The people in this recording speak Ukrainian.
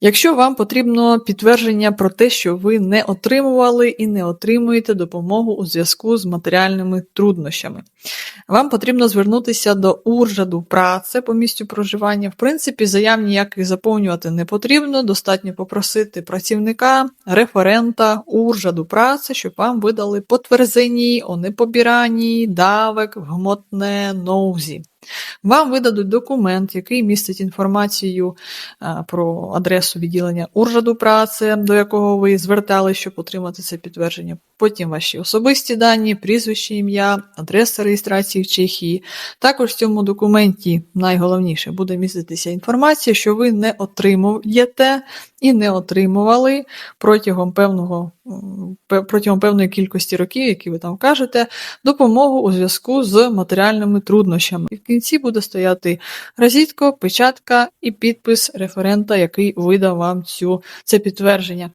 Якщо вам потрібно підтвердження про те, що ви не отримували і не отримуєте допомогу у зв'язку з матеріальними труднощами, вам потрібно звернутися до уржаду праці по місцю проживання. В принципі, заяв ніяких заповнювати не потрібно, достатньо попросити працівника, референта уржаду праці, щоб вам видали потверджені о непобіранні давек гмотне ноузі. Вам видадуть документ, який містить інформацію про адресу відділення уржаду праці, до якого ви звертались, щоб отримати це підтвердження. Потім ваші особисті дані, прізвище, ім'я, адреса реєстрації в Чехії. Також в цьому документі найголовніше буде міститися інформація, що ви не отримуєте і не отримували протягом певного протягом певної кількості років, які ви там кажете, допомогу у зв'язку з матеріальними труднощами. І в кінці буде стояти розітка, печатка і підпис референта, який видав вам цю це підтвердження.